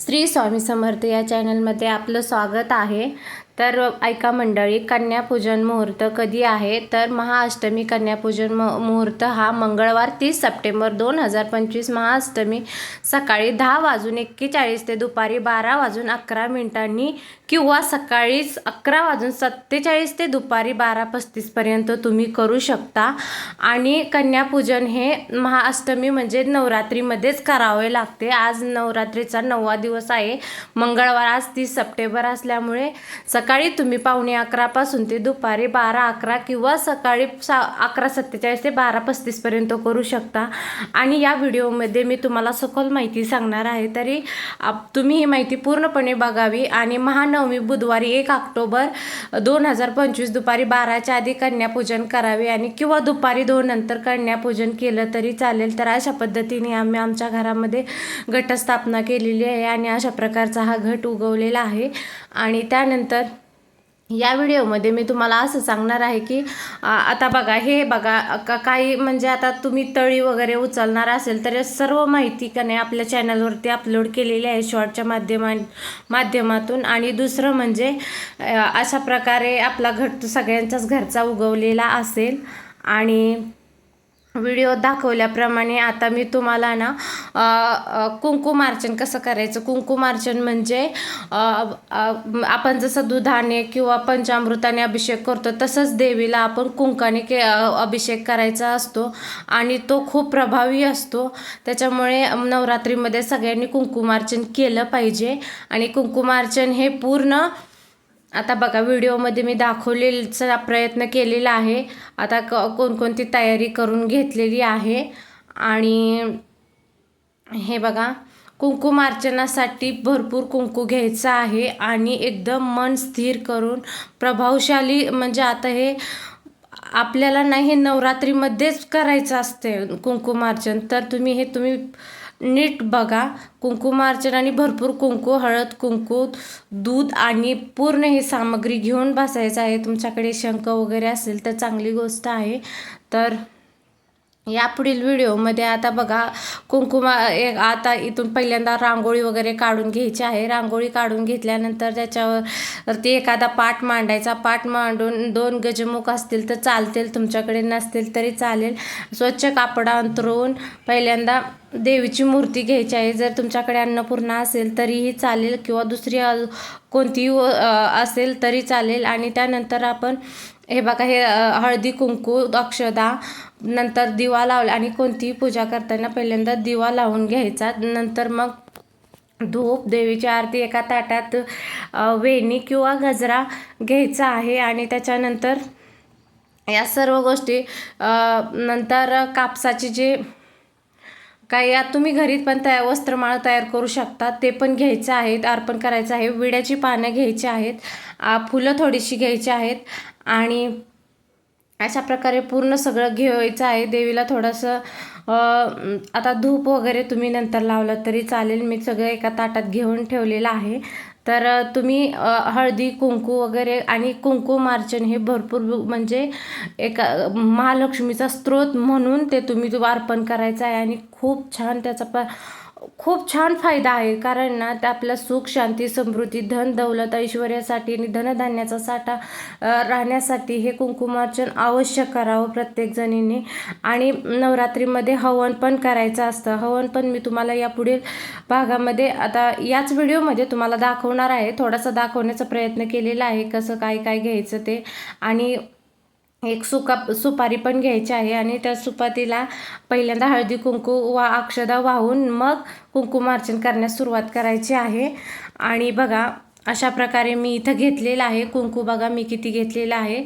श्री स्वामी समर्थ या चॅनलमध्ये आपलं स्वागत आहे. तर ऐका मंडळी कन्यापूजन मुहूर्त कधी आहे? तर महाअष्टमी कन्यापूजन म मुहूर्त हा मंगळवार तीस सप्टेंबर दोन हजार पंचवीस महाअष्टमी सकाळी दहा वाजून एक्केचाळीस ते दुपारी बारा वाजून अकरा मिनिटांनी किंवा सकाळीच अकरा वाजून सत्तेचाळीस ते दुपारी बारा पस्तीसपर्यंत तुम्ही करू शकता. आणि कन्यापूजन हे महाअष्टमी म्हणजे नवरात्रीमध्येच करावे लागते. आज नवरात्रीचा नववा दिवस आहे. मंगळवार आज तीस सप्टेंबर असल्यामुळे सकाळी तुम्ही पावणे अकरापासून ते दुपारी बारा अकरा किंवा सकाळी सा अकरा सत्तेचाळीस ते बारा पस्तीसपर्यंत करू शकता. आणि या व्हिडिओमध्ये मी तुम्हाला सखोल माहिती सांगणार आहे. तरी आप तुम्ही ही माहिती पूर्णपणे बघावी आणि नवमी बुधवारी एक ऑक्टोबर दोन हजार पंचवीस दुपारी बाराच्या आधी कन्यापूजन करावे आणि किंवा दुपारी दोन नंतर कन्यापूजन केलं तरी चालेल. तर अशा पद्धतीने आम्ही आमच्या घरामध्ये घटस्थापना केलेली आहे आणि अशा प्रकारचा हा घट उगवलेला आहे. आणि त्यानंतर या व्हिडिओमध्ये मी तुम्हाला असं सांगणार आहे की आता बघा हे बघा का काही म्हणजे आता तुम्ही तळी वगैरे उचलणार असेल तर या सर्व माहिती का नाही आपल्या चॅनलवरती अपलोड केलेली आहे शॉर्टच्या माध्यमा माध्यमातून. आणि दुसरं म्हणजे अशा प्रकारे आपला घट सगळ्यांचाच घरचा उगवलेला असेल. आणि व्हिडिओ दाखवल्याप्रमाणे आता मी तुम्हाला ना कुंकुमार्चन कसं करायचं? कुंकुमार्चन म्हणजे आपण जसं दुधाने किंवा पंचामृताने अभिषेक करतो तसंच देवीला आपण कुंकाने के अभिषेक करायचा असतो आणि तो खूप प्रभावी असतो. त्याच्यामुळे नवरात्रीमध्ये सगळ्यांनी कुंकुमार्चन केलं पाहिजे आणि कुंकुमार्चन हे पूर्ण आता बघा व्हिडिओमध्ये मी दाखवलेचा प्रयत्न केलेला आहे. आता क कोणकोणती तयारी करून घेतलेली आहे. आणि हे बघा कुंकुमार्चनासाठी भरपूर कुंकू घ्यायचं आहे आणि एकदम मन स्थिर करून प्रभावशाली म्हणजे आता हे आपल्याला नाही हे नवरात्रीमध्येच करायचं असते कुंकुमार्चन तर तुम्ही हे तुम्ही नीट बघा. कुंकू आणि भरपूर कुंकू हळद कुंकू दूध आणि पूर्ण ही सामग्री घेऊन बसायचं आहे. तुमच्याकडे शंख वगैरे असेल तर चांगली गोष्ट आहे. तर यापुढील व्हिडिओमध्ये आता बघा कुंकुमा एक आता इथून पहिल्यांदा रांगोळी वगैरे काढून घ्यायची आहे. रांगोळी काढून घेतल्यानंतर त्याच्यावर ती एखादा पाठ मांडायचा. पाठ मांडून दोन गजमुख असतील तर चालतील. तुमच्याकडे नसतील तरी चालेल. स्वच्छ कापडा अंतरून पहिल्यांदा देवीची मूर्ती घ्यायची आहे. जर तुमच्याकडे अन्नपूर्णा असेल तरीही चालेल किंवा दुसरी कोणतीही असेल तरी चालेल. आणि त्यानंतर आपण हे बघा हे हळदी कुंकू अक्षदा नंतर दिवा लावला आणि कोणतीही पूजा करताना पहिल्यांदा दिवा लावून घ्यायचा. नंतर मग धूप देवीची आरती एका ताटात वेणी किंवा गजरा घ्यायचा आहे. आणि त्याच्यानंतर या सर्व गोष्टी नंतर कापसाची जे काही यात तुम्ही घरी पण तया वस्त्रमाळ तयार करू शकता. ते पण घ्यायचं आहेत अर्पण करायचं आहे. विड्याची पानं घ्यायची आहेत फुलं थोडीशी घ्यायची आहेत आणि अशा प्रकारे पूर्ण सगळं घ्यायचं आहे. देवीला थोडंसं आता धूप वगैरे तुम्ही नंतर लावलं तरी चालेल. मी सगळं एका ताटात घेऊन ठेवलेलं आहे. तर तुम्ही हळदी कुंकू वगैरे आणि कुंकुमार्चन हे भरपूर म्हणजे एका महालक्ष्मीचा स्रोत म्हणून ते तुम्ही अर्पण करायचं आहे आणि खूप छान त्याचा प खूप छान फायदा आहे कारण ना ते आपल्या सुख शांती समृद्धी धन दौलत ऐश्वर्यासाठी आणि धनधान्याचा साठा राहण्यासाठी हे कुंकुमार्चन आवश्यक करावं प्रत्येक जणीने. आणि नवरात्रीमध्ये हवन पण करायचं असतं. हवन पण मी तुम्हाला या पुढील भागामध्ये आता याच व्हिडिओमध्ये तुम्हाला दाखवणार आहे. थोडासा दाखवण्याचा प्रयत्न केलेला आहे कसं काय काय घ्यायचं ते. आणि एक सुका सुपारी पण घ्यायची आहे आणि त्या सुपातीला पहिल्यांदा हळदी कुंकू वा अक्षदा वाहून मग कुंकुमार्चन करण्यास सुरुवात करायची आहे. आणि बघा अशा प्रकारे मी इथं घेतलेलं आहे. कुंकू बघा मी किती घेतलेलं आहे.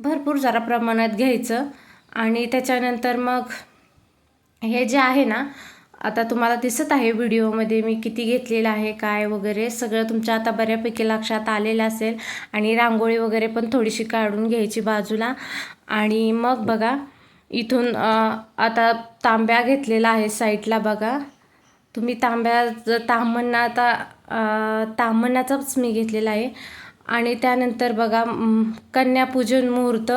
भरपूर जरा प्रमाणात घ्यायचं. आणि त्याच्यानंतर मग हे जे आहे ना आता तुम्हाला दिसत आहे व्हिडिओमध्ये मी किती घेतलेलं आहे काय वगैरे सगळं तुमच्या आता बऱ्यापैकी लक्षात आलेलं असेल. आणि रांगोळी वगैरे पण थोडीशी काढून घ्यायची बाजूला. आणि मग बघा इथून आता तांब्या घेतलेला आहे साईडला बघा. तुम्ही तांब्या ज- आता तांबणाचाच मी घेतलेला आहे. आणि त्यानंतर बघा कन्यापूजन मुहूर्त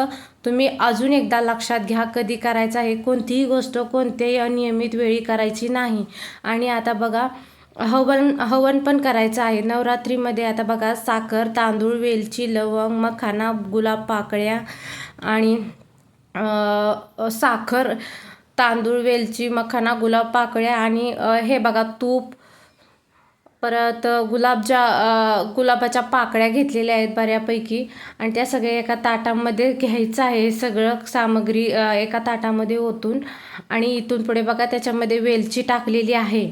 तुम्ही अजून एकदा लक्षात घ्या कधी करायचं आहे कोणतीही गोष्ट कोणत्याही अनियमित वेळी करायची नाही. आणि आता बघा हवन हवन पण करायचं आहे. नवरात्रीमध्ये आता बघा साखर तांदूळ वेलची लवंग मखाना गुलाब पाकळ्या आणि साखर तांदूळ वेलची मखाना गुलाब पाकळ्या आणि हे बघा तूप परत गुलाबच्या गुलाबाच्या पाकळ्या घेतलेल्या आहेत बऱ्यापैकी. आणि त्या सगळ्या एका ताटामध्ये घ्यायचं आहे सगळं सामग्री एका ताटामध्ये ओतून. आणि इथून पुढे बघा त्याच्यामध्ये वेलची टाकलेली आहे.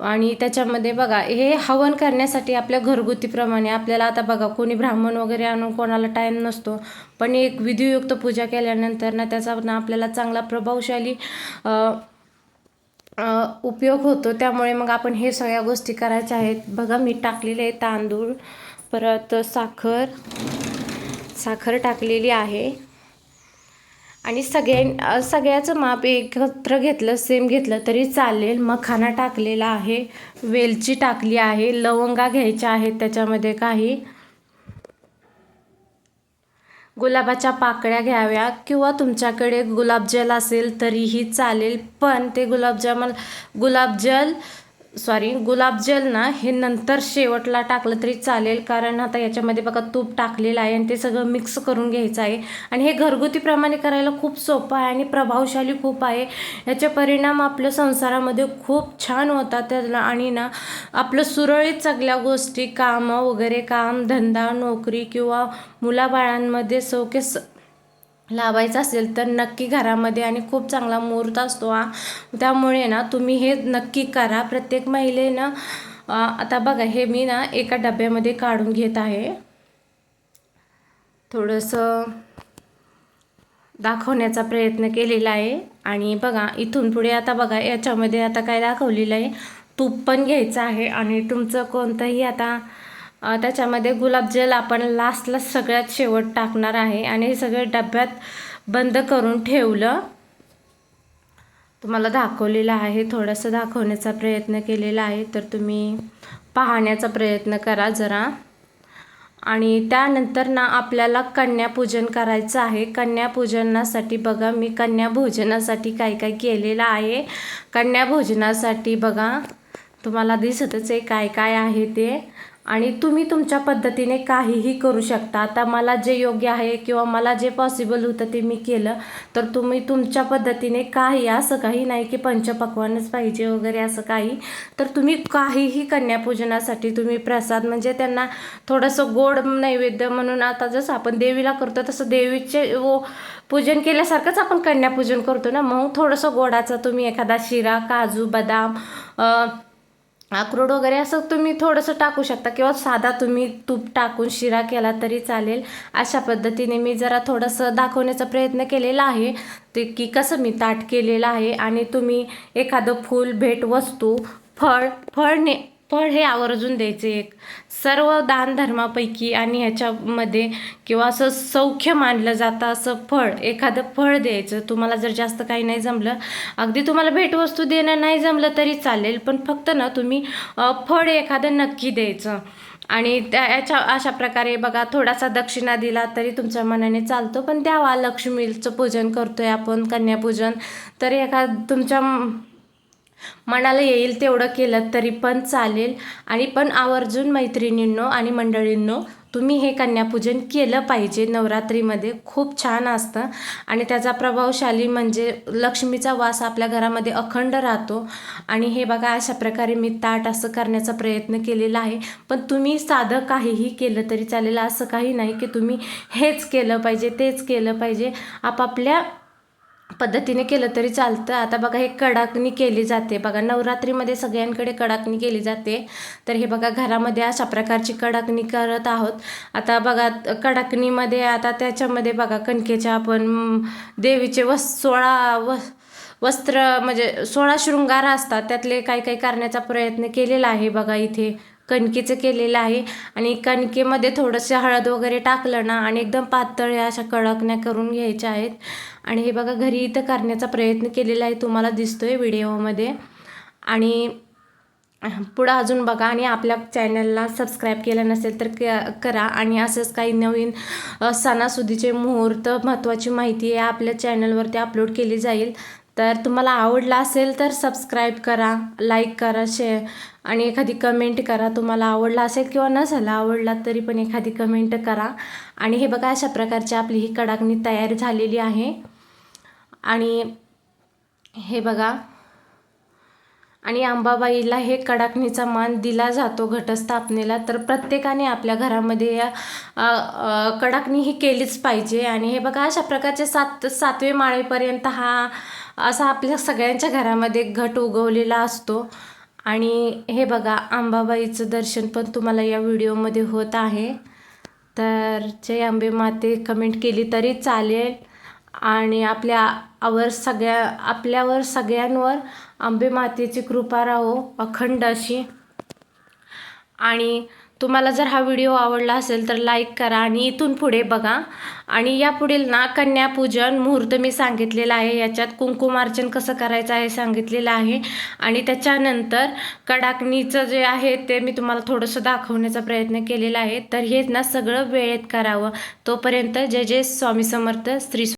आणि त्याच्यामध्ये बघा हे हवन करण्यासाठी आपल्या घरगुतीप्रमाणे आपल्याला आता बघा कोणी ब्राह्मण वगैरे आणून कोणाला टाईम नसतो. पण एक विधियुक्त पूजा केल्यानंतर ना त्याचा ना आपल्याला चांगला प्रभावशाली उपयोग होतो. त्यामुळे मग आपण हे सगळ्या गोष्टी करायच्या आहेत. बघा मी टाकलेले आहे तांदूळ परत साखर साखर टाकलेली आहे. आणि सगळ्या सगळ्याचं माप एकत्र घेतलं सेम घेतलं तरी चालेल. मखाना टाकलेला आहे. वेलची टाकली आहे. लवंगा घ्यायच्या आहेत त्याच्यामध्ये काही. गुलाबाच्या पाकळ्या घ्याव्या किंवा तुमच्याकडे गुलाबजल असेल तरीही चालेल पण ते गुलाबजामल गुलाबजल सॉरी गुलाबजल ना हे नंतर शेवटला टाकलं तरी चालेल. कारण आता याच्यामध्ये बघा तूप टाकलेलं आहे आणि ते सगळं मिक्स करून घ्यायचं आहे. आणि हे घरगुतीप्रमाणे करायला खूप सोपं आहे आणि प्रभावशाली खूप आहे. याचे परिणाम आपल्या संसारामध्ये खूप छान होतात. त्याला आणि ना आपलं सुरळीत सगळ्या गोष्टी कामं वगैरे काम धंदा नोकरी किंवा मुलाबाळांमध्ये सौके स लावायचं असेल तर नक्की घरामध्ये आणि खूप चांगला मुहूर्त असतो हा. त्यामुळे ना तुम्ही हे नक्की करा. प्रत्येक महिलेनं आता बघा हे मी ना एका डब्यामध्ये काढून घेत आहे. थोडंसं दाखवण्याचा प्रयत्न केलेला आहे. आणि बघा इथून पुढे आता बघा याच्यामध्ये आता काय दाखवलेलं आहे? तूप पण घ्यायचं आहे. आणि तुमचं कोणतंही आता त्याच्यामध्ये गुलाबजल आपण लास्टला सगळ्यात शेवट टाकणार आहे आणि हे सगळं डब्यात बंद करून ठेवलं. तुम्हाला दाखवलेलं आहे थोडंसं दाखवण्याचा प्रयत्न केलेला आहे तर तुम्ही पाहण्याचा प्रयत्न करा जरा. आणि त्यानंतर ना आपल्याला कन्यापूजन करायचं आहे. कन्यापूजनासाठी बघा मी कन्याभोजनासाठी काय काय केलेलं आहे. कन्याभोजनासाठी बघा तुम्हाला दिसतच आहे काय काय आहे ते. आणि तुम्ही तुमच्या पद्धतीने काहीही करू शकता. आता मला जे योग्य आहे किंवा मला जे पॉसिबल होतं ते मी केलं तर तुम्ही तुमच्या पद्धतीने काही असं काही नाही की पंचपक्वानच पाहिजे वगैरे असं काही. तर तुम्ही काहीही कन्यापूजनासाठी तुम्ही प्रसाद म्हणजे त्यांना थोडंसं गोड नैवेद्य म्हणून आता जसं आपण देवीला करतो तसं देवीचे वो पूजन केल्यासारखंच आपण कन्यापूजन करतो ना. मग थोडंसं गोडाचं तुम्ही एखादा शिरा काजू बदाम अक्रोड वगैरे असं तुम्ही थोडंसं टाकू शकता किंवा साधा तुम्ही तूप टाकून शिरा केला तरी चालेल. अशा पद्धतीने मी जरा थोडंसं दाखवण्याचा प्रयत्न केलेला आहे. ते की कसं मी ताट केलेलं आहे आणि तुम्ही एखादं फूल भेट वस्तू फळ फळ ने फळ हे आवर्जून द्यायचे एक. सर्व दानधर्मापैकी आणि ह्याच्यामध्ये किंवा असं सौख्य मानलं जातं असं फळ एखादं फळ द्यायचं. तुम्हाला जर जास्त काही नाही जमलं अगदी तुम्हाला भेटवस्तू देणं नाही जमलं तरी चालेल पण फक्त ना तुम्ही फळ एखादं नक्की द्यायचं. आणि त्या याच्या अशा प्रकारे बघा थोडासा दक्षिणा दिला तरी तुमच्या मनाने चालतो पण द्यावा. लक्ष्मीचं पूजन करतोय आपण कन्यापूजन. तर एखाद तुमच्या मनाला येईल तेवढं केलं तरी पण चालेल. आणि पण आवर्जून मैत्रिणींनो आणि मंडळींनो तुम्ही हे कन्यापूजन केलं पाहिजे. नवरात्रीमध्ये खूप छान असतं. आणि त्याचा प्रभावशाली म्हणजे लक्ष्मीचा वास आपल्या घरामध्ये अखंड राहतो. आणि हे बघा अशा प्रकारे मी ताट असं करण्याचा प्रयत्न केलेला आहे. पण तुम्ही साधं काहीही केलं तरी चालेल. असं काही नाही की तुम्ही हेच केलं पाहिजे तेच केलं पाहिजे. आपापल्या पद्धतीने केलं तरी चालतं. आता बघा हे कडाकणी केली जाते. बघा नवरात्रीमध्ये सगळ्यांकडे कडाकणी केली जाते. तर हे बघा घरामध्ये अशा प्रकारची कडाकणी करत आहोत. आता बघा कडाकणीमध्ये आता त्याच्यामध्ये बघा कणकेच्या आपण देवीचे वस सोळा व वस्त्र म्हणजे सोळा शृंगार असतात. त्यातले काही काही करण्याचा प्रयत्न केलेला आहे बघा इथे. कणकेचं केलेलं आहे. आणि कणकेमध्ये थोडंसं हळद वगैरे टाकलं ना आणि एकदम पातळ अशा कडकण्या करून घ्यायच्या आहेत. आणि हे बघा घरी इथं करण्याचा प्रयत्न केलेला आहे तुम्हाला दिसतोय व्हिडिओमध्ये. आणि पुढं अजून बघा आणि आपल्या चॅनलला सबस्क्राईब केलं नसेल तर क करा. आणि असंच काही नवीन सणासुदीचे मुहूर्त महत्त्वाची माहिती आहे आपल्या चॅनलवरती अपलोड केली जाईल. तर तुम्हाला आवडला असेल तर सबस्क्राईब करा लाईक करा शेअर आणि एखादी कमेंट करा. तुम्हाला आवडला असेल किंवा नसेल आवडला तरी पण एखादी कमेंट करा. आणि हे बघा अशा प्रकारची आपली ही कडाकणी तयार झालेली आहे. आणि हे बघा आणि अंबाबाईला हे कडाकणीचा मान दिला जातो घटस्थापनेला तर प्रत्येकाने आपल्या घरामध्ये या कडाकणी ही केलीच पाहिजे. आणि हे बघा अशा प्रकारचे सात सातवे माळेपर्यंत हा असा आपल्या सगळ्यांच्या घरामध्ये घट उगवलेला असतो. आणि हे बघा अंबाबाईचं दर्शन पण तुम्हाला या व्हिडिओमध्ये होत आहे. तर जय अंबे माते कमेंट केली तरी चालेल. आणि आपल्या आवर सगळ्या आपल्यावर सगळ्यांवर आंबे मातेची कृपा राहो अखंड अशी. आणि तुम्हाला जर हा व्हिडिओ आवडला असेल तर लाईक करा आणि इथून पुढे बघा. आणि यापुढील ना कन्यापूजन मुहूर्त मी सांगितलेला आहे. याच्यात कुंकुमार्चन कसं करायचं आहे सांगितलेलं आहे. आणि त्याच्यानंतर कडाकणीचं जे आहे ते मी तुम्हाला थोडंसं दाखवण्याचा प्रयत्न केलेला आहे. तर हे ना सगळं वेळेत करावं. तोपर्यंत जय जय स्वामी समर्थ. स्त्री